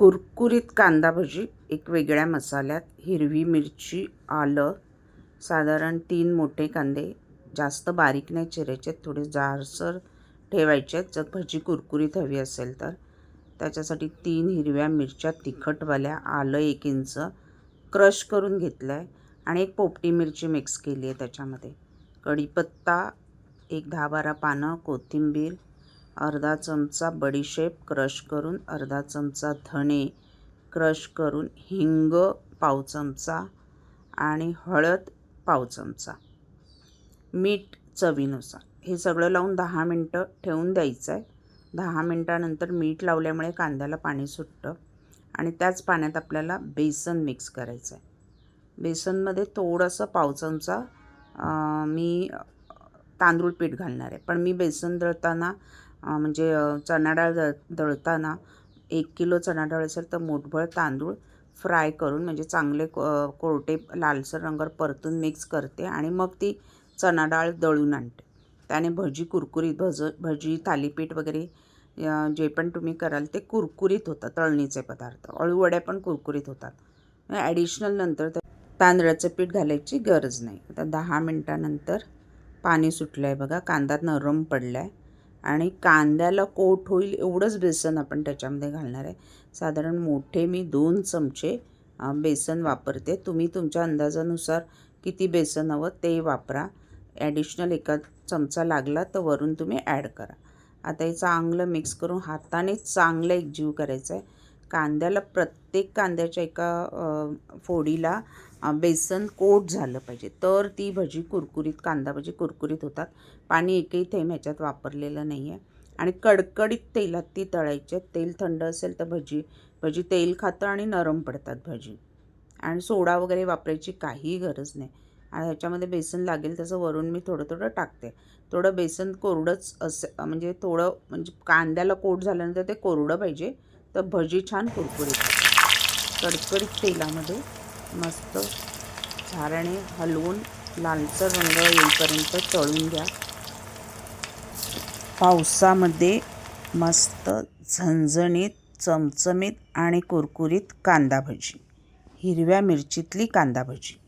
कुरकुरीत कांदा भजी एक वेगळ्या मसाल्यात हिरवी मिरची आलं साधारण तीन मोठे कांदे जास्त बारीक नाही चिरायचे थोडे जाडसर ठेवायचे आहेत. जर भजी कुरकुरीत हवी असेल तर. त्याच्यासाठी तीन हिरव्या मिरच्या तिखटवाल्या आलं एक इंच क्रश करून घेतलं आहे आणि एक पोपटी मिरची मिक्स केली आहे त्याच्यामध्ये. कढीपत्ता एक दहा बारा पानं कोथिंबीर अर्धा चमचा बडीशेप क्रश करून अर्धा चमचा धणे क्रश करून हिंग पाव चमचा आणि हळद पाव चमचा. मीठ चवीनुसार. हे सगळं लावून दहा मिनटं ठेवून द्यायचं आहे दहा मिनटानंतर मीठ लावल्यामुळे कांद्याला पाणी सुटतं आणि त्याच पाण्यात आपल्याला बेसन मिक्स करायचं आहे बेसनमध्ये थोडंसं पाव चमचा मी तांदूळ पीठ घालणार आहे. पण मी बेसन दळताना म्हणजे चणाडाळ चणा डाळ दळ दळताना एक किलो चणा डाळ असेल तर मोठभर तांदूळ फ्राय करून म्हणजे चांगले को कोरटे लालसर रंगावर परतून मिक्स करते आणि मग ती चणा डाळ दळून आणते. त्याने भजी कुरकुरीत भज भजी थालीपीठ वगैरे जे पण तुम्ही कराल ते कुरकुरीत होतं तळणीचे पदार्थ. अळूवड्या पण कुरकुरीत होतात. म्हणजे ॲडिशनल नंतर त्या तांदळाचं पीठ घालायची गरज नाही. आता दहा मिनटानंतर पाणी सुटलं आहे बघा कांदा नरम पडला आहे आणि कांद्याला कोट होईल एवढंच बेसन आपण त्याच्यामध्ये घालणार आहे. साधारण मोठे मी दोन चमचे बेसन वापरते. तुम्ही तुमच्या अंदाजानुसार किती बेसन हवं ते वापरा. ॲडिशनल एका चमचा लागला तर वरून तुम्ही ॲड करा. आता हे चांगलं मिक्स करून हाताने चांगलं एकजीव करायचं आहे. कांद्याला प्रत्येक कांद्याच्या एका फोडीला बेसन कोट झालं पाहिजे. तर ती भजी कुरकुरीत कांदा भजी कुरकुरीत होतात. पाणी एकही थेंब ह्याच्यात वापरलेलं नाही आहे आणि कडकडीत तेलात ती तळायची आहेत. तेल थंड असेल तर भजी भजी तेल खातं आणि नरम पडतात भजी. आणि सोडा वगैरे वापरायची काहीही गरज नाही. आणि ह्याच्यामध्ये बेसन लागेल तसं वरून मी थोडं थोडं टाकते. थोडं बेसन कोरडंच असं म्हणजे थोडं म्हणजे कांद्याला कोट झाल्यानंतर ते कोरडं पाहिजे. तर भजी छान कुरकुरीत कडकडीत तेलामध्ये मस्त झाऱ्याने हलवून लालसर रंग येईपर्यंत तळून घ्या. पावसामध्ये मस्त झणझणीत चमचमीत आणि कुरकुरीत कांदा भजी. हिरव्या मिरचीतली कांदा भजी.